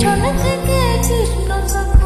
পেছন থেকে চিহ্ন